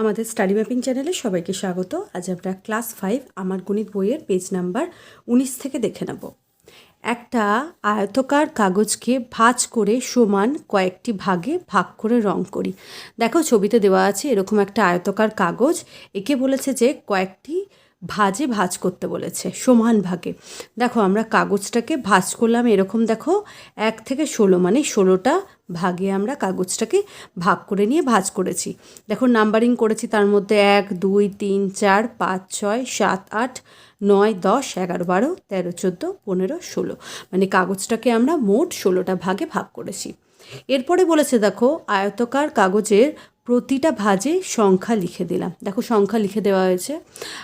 আমাদের study mapping চ্যানেলে সবাইকে স্বাগত। আজ আমরা ক্লাস ফাইভ, আমার গণিত বইয়ের পেজ নাম্বার উনিশ থেকে দেখে নেব। একটা আয়তকার কাগজকে ভাঁজ করে সমান কয়েকটি ভাগে ভাগ করে রং করি। দেখো, ছবিতে দেওয়া আছে এরকম একটা আয়তকার কাগজ। একে বলেছে যে কয়েকটি ভাজে ভাঁজ করতে বলেছে, সমান ভাগে। দেখো, আমরা কাগজটাকে ভাজ করলাম এরকম, দেখো, এক থেকে ষোলো মানে ষোলোটা ভাগে আমরা কাগজটাকে ভাগ করে নিয়ে ভাজ করেছি। দেখো নাম্বারিং করেছি, তার মধ্যে এক, দুই, তিন, চার, পাঁচ, ছয়, সাত, আট, নয়, দশ, এগারো, বারো, তেরো, চোদ্দ, পনেরো, ষোলো। মানে কাগজটাকে আমরা মোট ষোলোটা ভাগে ভাগ করেছি। এরপরে বলেছে, দেখো, আয়তকার কাগজের প্রতিটা ভাজে সংখ্যা লিখে দিলাম। দেখো, সংখ্যা লিখে দেওয়া হয়েছে।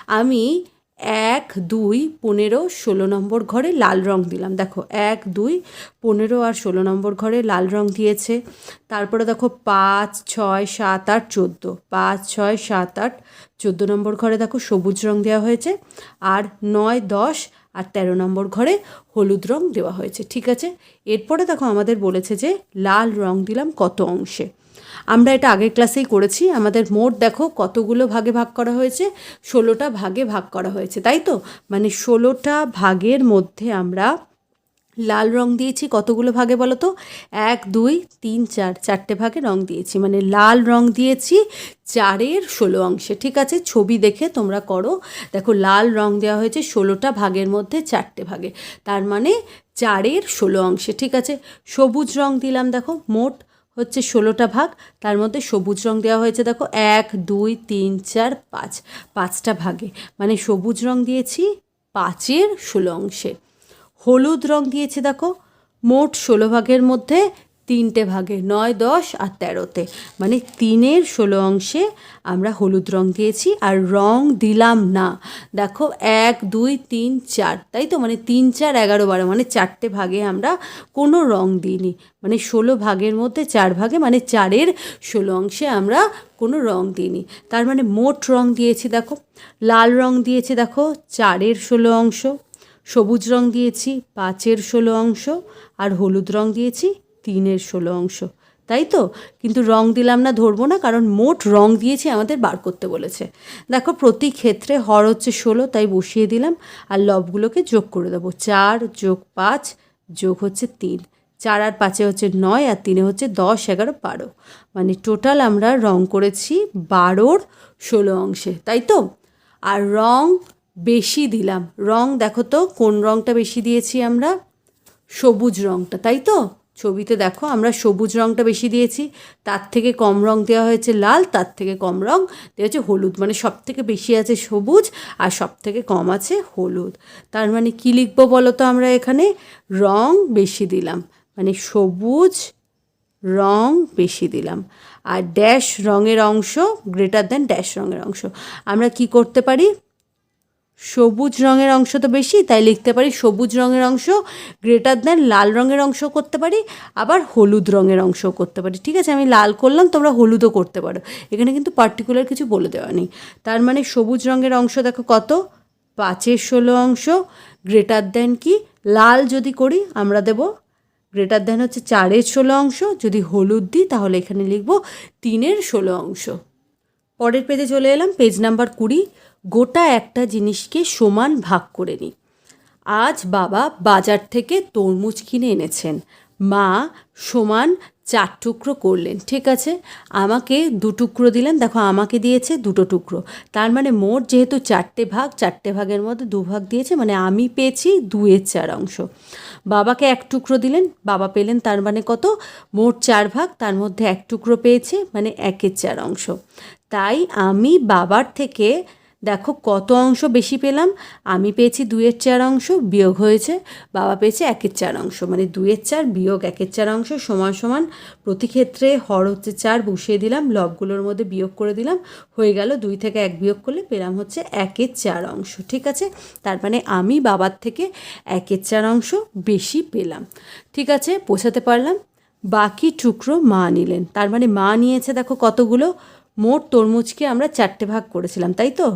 আমি এক, দুই, পনেরো, ষোলো নম্বর ঘরে লাল রং দিলাম। দেখো, এক, দুই, পনেরো আর ষোলো নম্বর ঘরে লাল রং দিয়েছে। তারপরে দেখো, পাঁচ, ছয়, সাত, আট, চোদ্দ। পাঁচ, ছয়, সাত, আট, চোদ্দ নম্বর ঘরে দেখো, সবুজ রং দেওয়া হয়েছে। আর নয়, দশ আর তেরো নম্বর ঘরে হলুদ রং দেওয়া হয়েছে। ঠিক আছে? এরপরে দেখো, আমাদের বলেছে যে লাল রং দিলাম কত অংশে। আমরা এটা আগের ক্লাসেই করেছি। আমাদের মোট দেখো কতগুলো ভাগে ভাগ করা হয়েছে? ষোলোটা ভাগে ভাগ করা হয়েছে, তাই তো? মানে ষোলোটা ভাগের মধ্যে আমরা লাল রং দিয়েছি, কতগুলো ভাগে বলো তো? এক, দুই, তিন, চার, চারটে ভাগে রং দিয়েছি। মানে লাল রং দিয়েছি চারের ষোলো অংশে, ঠিক আছে? ছবি দেখে তোমরা করো। দেখো লাল রং দেওয়া হয়েছে ষোলোটা ভাগের মধ্যে চারটে ভাগে। তার মানে চারের ষোলো অংশে, ঠিক আছে? সবুজ রং দিলাম, দেখো, মোট হচ্ছে ষোলোটা ভাগ, তার মধ্যে সবুজ রং দেওয়া হয়েছে। দেখো, এক, দুই, তিন, চার, পাঁচ, পাঁচটা ভাগে। মানে সবুজ রং দিয়েছি, পাঁচের ষোলো অংশে। হলুদ রং দিয়েছি, দেখো, মোট ষোলো ভাগের মধ্যে তিনটে ভাগে, নয়, দশ আর তেরোতে। মানে তিনের ষোলো অংশে আমরা হলুদ রং দিয়েছি আর রং দিলাম না। দেখো, এক, দুই, তিন, চার। তাই তো? মানে তিন, চার, এগারো, বারো মানে চারটে ভাগে আমরা কোনো রং দিইনি। মানে ষোলো ভাগের মধ্যে চার ভাগে মানে চারের ষোলো অংশে আমরা কোনো রং দিইনি। তার মানে মোট রং দিয়েছি, দেখো। লাল রং দিয়েছি, দেখো, চারের ষোলো অংশ। সবুজ রং দিয়েছি, পাঁচের ষোলো অংশ। আর হলুদ রং দিয়েছি তিনের ষোলো অংশ। তাই তো? কিন্তু রং দিলাম না, ধরবো না, কারণ মোট রং দিয়েছি আমাদের বার করতে বলেছে। দেখো, প্রতি ক্ষেত্রে হর হচ্ছে ষোলো, তাই বসিয়ে দিলাম। আর লবগুলোকে যোগ করে দেবো। চার যোগ পাঁচ যোগ হচ্ছে তিন। চার আর পাঁচে হচ্ছে নয়, আর তিনে হচ্ছে দশ, এগারো, বারো। মানে টোটাল আমরা রং করেছি বারোর ষোলো অংশে, তাই তো? আর রং বেশি দিলাম। রং, দেখো তো, কোন রংটা বেশি দিয়েছি আমরা? সবুজ রংটা, তাই তো? ছবিতে দেখো, আমরা সবুজ রংটা বেশি দিয়েছি, তার থেকে কম রং দেওয়া হয়েছে লাল, তার থেকে কম রং দেওয়া হয়েছে হলুদ মানে সব থেকে বেশি আছে সবুজ আর সব থেকে কম আছে হলুদ। তার মানে কী লিখব বলো তো আমরা এখানে? রং বেশি দিলাম মানে সবুজ রং বেশি দিলাম আর ড্যাশ রঙের অংশ, গ্রেটার দ্যান ড্যাশ রঙের অংশ। আমরা কি করতে পারি? সবুজ রঙের অংশ তো বেশি, তাই লিখতে পারি সবুজ রঙের অংশ গ্রেটার দেন লাল রঙের অংশ করতে পারি, আবার হলুদ রঙের অংশ করতে পারি। ঠিক আছে, আমি লাল করলাম, তোমরা হলুদও করতে পারো। এখানে কিন্তু পার্টিকুলার কিছু বলে দেওয়া নেই। তার মানে সবুজ রঙের অংশ দেখো কত? পাঁচের ষোলো অংশ গ্রেটার দেন কি? লাল যদি করি আমরা দেব গ্রেটার দেন হচ্ছে চারের ষোলো অংশ, যদি হলুদ দিই তাহলে এখানে লিখব তিনের ষোলো অংশ। পরের পেজে চলে এলাম পেজ নাম্বার কুড়ি গোটা একটা জিনিসকে সমান ভাগ করে নিই। আজ বাবা বাজার থেকে তরমুজ কিনে এনেছেন। মা সমান চার টুকরো করলেন, ঠিক আছে? আমাকে দু টুকরো দিলেন, দেখো আমাকে দিয়েছে দুটো টুকরো। তার মানে মোট যেহেতু চারটে ভাগ, চারটে ভাগের মধ্যে দু ভাগ দিয়েছে মানে আমি পেয়েছি দুয়ের চার অংশ। বাবাকে এক টুকরো দিলেন, বাবা পেলেন তার মানে কত? মোট চার ভাগ, তার মধ্যে এক টুকরো পেয়েছে মানে একের চার অংশ। তাই আমি বাবার থেকে দেখো কত অংশ বেশি পেলাম। আমি পেয়েছি দুয়ের চার অংশ, বিয়োগ হয়েছে, বাবা পেয়েছে একের চার অংশ। মানে দুইয়ের চার বিয়োগ একের চার অংশ, সমান সমান প্রতি ক্ষেত্রে হর হচ্ছে চার, বসিয়ে দিলাম, লবগুলোর মধ্যে বিয়োগ করে দিলাম, হয়ে গেল দুই থেকে এক বিয়োগ করলে পেলাম হচ্ছে একের চার অংশ, ঠিক আছে? তার মানে আমি বাবার থেকে একের চার অংশ বেশি পেলাম, ঠিক আছে? পোষাতে পারলাম? বাকি টুকরো মা নিলেন, তার মানে মা নিয়েছে দেখো কতগুলো? মোট তরমুজকে আমরা চারটে ভাগ করেছিলাম, তাই তো?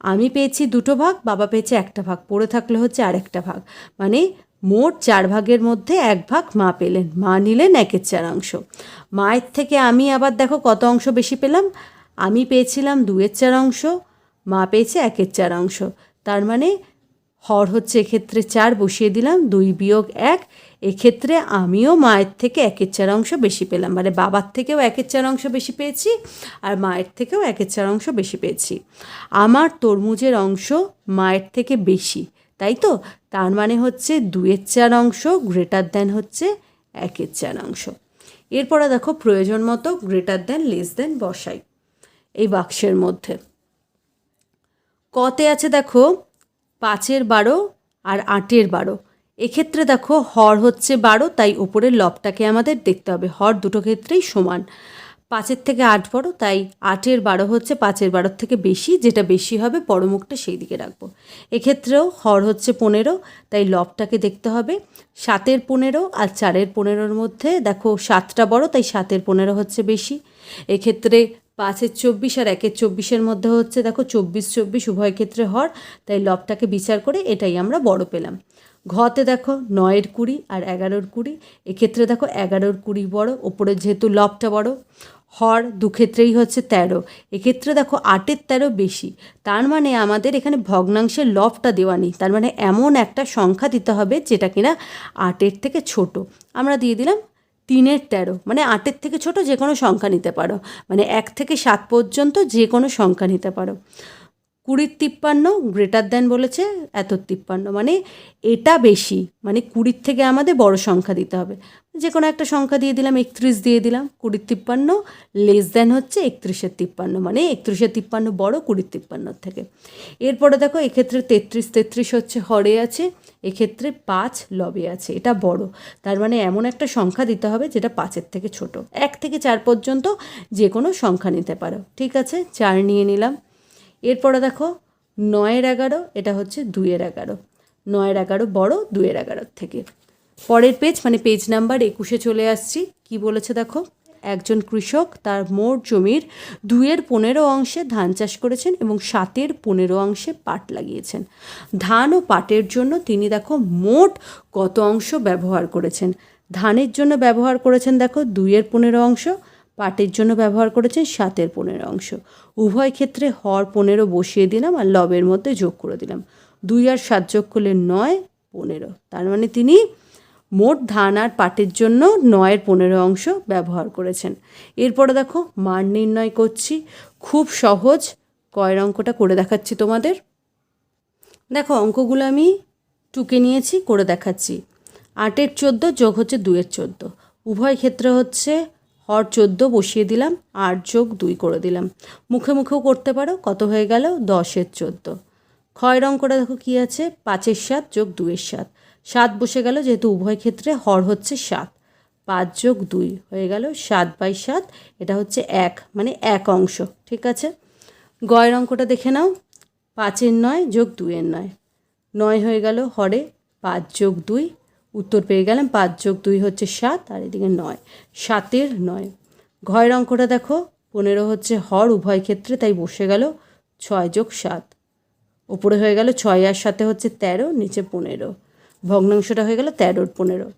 আমি পেয়েছি দুটো ভাগ, বাবা পেয়েছে একটা ভাগ, পড়ে থাকলে হচ্ছে আরেকটা ভাগ। মানে মোট চার ভাগের মধ্যে এক ভাগ মা পেলেন, মা নিলেন একের চার অংশ। মায়ের থেকে আমি আবার দেখো কত অংশ বেশি পেলাম। আমি পেয়েছিলাম দুয়ের চার অংশ, মা পেয়েছে একের চার অংশ। তার মানে হর হচ্ছে এক্ষেত্রে চার, বসিয়ে দিলাম, দুই বিয়োগ এক। এক্ষেত্রে আমিও মায়ের থেকে একের চার অংশ বেশি পেলাম। মানে বাবার থেকেও একের চার অংশ বেশি পেয়েছি আর মায়ের থেকেও একের চার অংশ বেশি পেয়েছি। আমার তরমুজের অংশ মায়ের থেকে বেশি, তাই তো? তার মানে হচ্ছে দুয়ের চার অংশ গ্রেটার দেন হচ্ছে একের চার অংশ। এরপরে দেখো প্রয়োজন মতো গ্রেটার দেন লেস দেন বসাই এই বাক্সের মধ্যে। কতে আছে দেখো পাঁচের বারো আর আটের বারো। এক্ষেত্রে দেখো, হর হচ্ছে বারো, তাই উপরের লবটাকে আমাদের দেখতে হবে। হর দুটো ক্ষেত্রেই সমান। পাঁচের থেকে আট বড়, তাই আটের বারো হচ্ছে পাঁচের বারোর থেকে বেশি, যেটা বেশি হবে বড় মুখটা সেই দিকে রাখব। এক্ষেত্রেও হর হচ্ছে পনেরো, তাই লবটাকে দেখতে হবে। সাতের পনেরো আর চারের পনেরোর মধ্যে দেখো, সাতটা বড়, তাই সাতের পনেরো হচ্ছে বেশি। এক্ষেত্রে পাঁচের চব্বিশ আর একের চব্বিশের মধ্যে হচ্ছে, দেখো, চব্বিশ চব্বিশ, উভয় ক্ষেত্রে হর। তাই লবটাকে বিচার করে এটাই আমরা বড় পেলাম। ঘতে দেখো, নয়ের কুড়ি আর এগারোর কুড়ি। এক্ষেত্রে দেখো, এগারোর কুড়ি বড়, ওপরে যেহেতু লবটা বড়, হর দুক্ষেত্রেই হচ্ছে তেরো। এক্ষেত্রে দেখো, আটের তেরো বেশি। তার মানে আমাদের এখানে ভগ্নাংশের লবটা দেওয়া নেই। তার মানে এমন একটা সংখ্যা দিতে হবে যেটা কিনা আটের থেকে ছোট। আমরা দিয়ে দিলাম তিনের তেরো মানে আটের থেকে ছোট যে কোনো সংখ্যা নিতে পারো। মানে এক থেকে সাত পর্যন্ত যে কোনো সংখ্যা নিতে পারো। কুড়ির তিপ্পান্ন গ্রেটার দেন বলেছে এত তিপ্পান্ন মানে এটা বেশি মানে কুড়ির থেকে আমাদের বড় সংখ্যা দিতে হবে। যে কোনো একটা সংখ্যা দিয়ে দিলাম, একত্রিশ দিয়ে দিলাম, কুড়ির তিপ্পান্ন লেস দেন হচ্ছে একত্রিশের তিপ্পান্ন মানে একত্রিশের তিপ্পান্ন বড়, কুড়ির তিপ্পান্নর থেকে। এরপরে দেখো, এক্ষেত্রে তেত্রিশ তেত্রিশ হচ্ছে হরে আছে এক্ষেত্রে পাঁচ লবে আছে, এটা বড়। তার মানে এমন একটা সংখ্যা দিতে হবে যেটা পাঁচের থেকে ছোট। এক থেকে চার পর্যন্ত যে কোনো সংখ্যা নিতে পারো, ঠিক আছে? চার নিয়ে নিলাম। এরপরে দেখো, নয়ের এগারো, এটা হচ্ছে দুইয়ের এগারো। নয়ের এগারো বড়, দুইয়ের এগারোর থেকে। পরের পেজ মানে পেজ নাম্বার একুশে চলে আসছি। কি বলেছে দেখো? একজন কৃষক তার মোট জমির দুইয়ের পনেরো অংশে ধান চাষ করেছেন এবং সাতের পনেরো অংশে পাট লাগিয়েছেন। ধান ও পাটের জন্য তিনি দেখো মোট কত অংশ ব্যবহার করেছেন? ধানের জন্য ব্যবহার করেছেন দেখো দুইয়ের পনেরো অংশ, পাটের জন্য ব্যবহার করেছেন সাতের পনেরো অংশ। উভয় ক্ষেত্রে হর পনেরো বসিয়ে দিলাম আর লবের মধ্যে যোগ করে দিলাম। দুই আর সাত যোগ করলে নয়, পনেরো। তার মানে তিনি মোট ধান আর পাটের জন্য নয়ের পনেরো অংশ ব্যবহার করেছেন। এরপরে দেখো মান নির্ণয় করছি। খুব সহজ। কয়ের অঙ্কটা করে দেখাচ্ছি তোমাদের। দেখো অঙ্কগুলো আমি টুকে নিয়েছি, করে দেখাচ্ছি। আটের চোদ্দ যোগ হচ্ছে দুয়ের চোদ্দ। উভয় ক্ষেত্রে হচ্ছে হর চোদ্দ বসিয়ে দিলাম, আট যোগ দুই করে দিলাম। মুখে মুখেও করতে পারো, কত হয়ে গেল? দশের চোদ্দ। ক্ষয়ের অঙ্কটা দেখো কী আছে? পাঁচের সাত যোগ দুইয়ের সাত। সাত বসে গেল, যেহেতু উভয় ক্ষেত্রে হর হচ্ছে সাত। পাঁচ যোগ দুই হয়ে গেল সাত বাই সাত, এটা হচ্ছে এক মানে এক অংশ, ঠিক আছে? গয়ের অঙ্কটা দেখে নাও, পাঁচের নয় যোগ দুইয়ের নয়। নয় হয়ে গেল হরে, পাঁচ যোগ দুই, উত্তর পেয়ে গেলাম, পাঁচ যোগ দুই হচ্ছে সাত, আর এদিকে নয়, সাতের নয়। ঘয়ের অঙ্কটা দেখো, পনেরো হচ্ছে হর, উভয় ক্ষেত্রে তাই বসে গেল ছয় যোগ সাত। ওপরে হয়ে গেল ছয় আর সাথে হচ্ছে তেরো, নিচে পনেরো। ভগ্নাংশটা হয়ে গেল তেরোর পনেরো।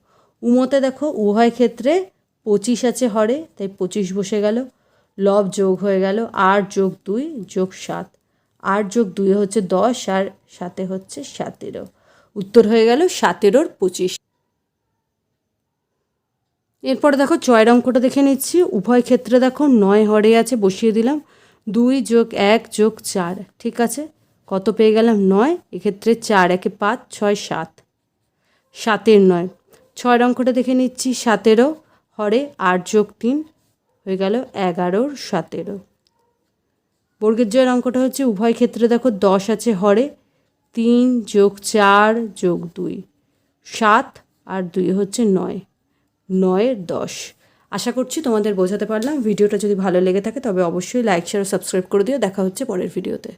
উমোতে দেখো উভয় ক্ষেত্রে পঁচিশ আছে হরে, তাই পঁচিশ বসে গেল। লব যোগ হয়ে গেল আট যোগ দুই যোগ সাত। আট যোগ দুই হচ্ছে দশ আর সাথে হচ্ছে সতেরো। উত্তর হয়ে গেল সতেরোর পঁচিশ। এরপর দেখো ছয়ের অঙ্কটা দেখে নিচ্ছি। উভয় ক্ষেত্রে দেখো নয় হরে আছে, বসিয়ে দিলাম। দুই যোগ এক যোগ চার, ঠিক আছে? কত পেয়ে গেলাম? নয়। এক্ষেত্রে চার, একে পাঁচ, ছয়, সাত। সাতের নয়। ছয়ের অঙ্কটা দেখে নিচ্ছি, সাতেরো। হরে আট যোগ তিন হয়ে গেল এগারোর সতেরো। বর্গের জয়ের অঙ্কটা হচ্ছে উভয় ক্ষেত্রে দেখো দশ আছে হরে, তিন যোগ চার যোগ দুই, সাত আর দুই হচ্ছে নয়, নয়ের দশ। আশা করছি তোমাদের বোঝাতে পারলাম। ভিডিওটা যদি ভালো লেগে থাকে তবে অবশ্যই লাইক শেয়ার সাবস্ক্রাইব করে দিও। দেখা হচ্ছে পরের ভিডিওতে।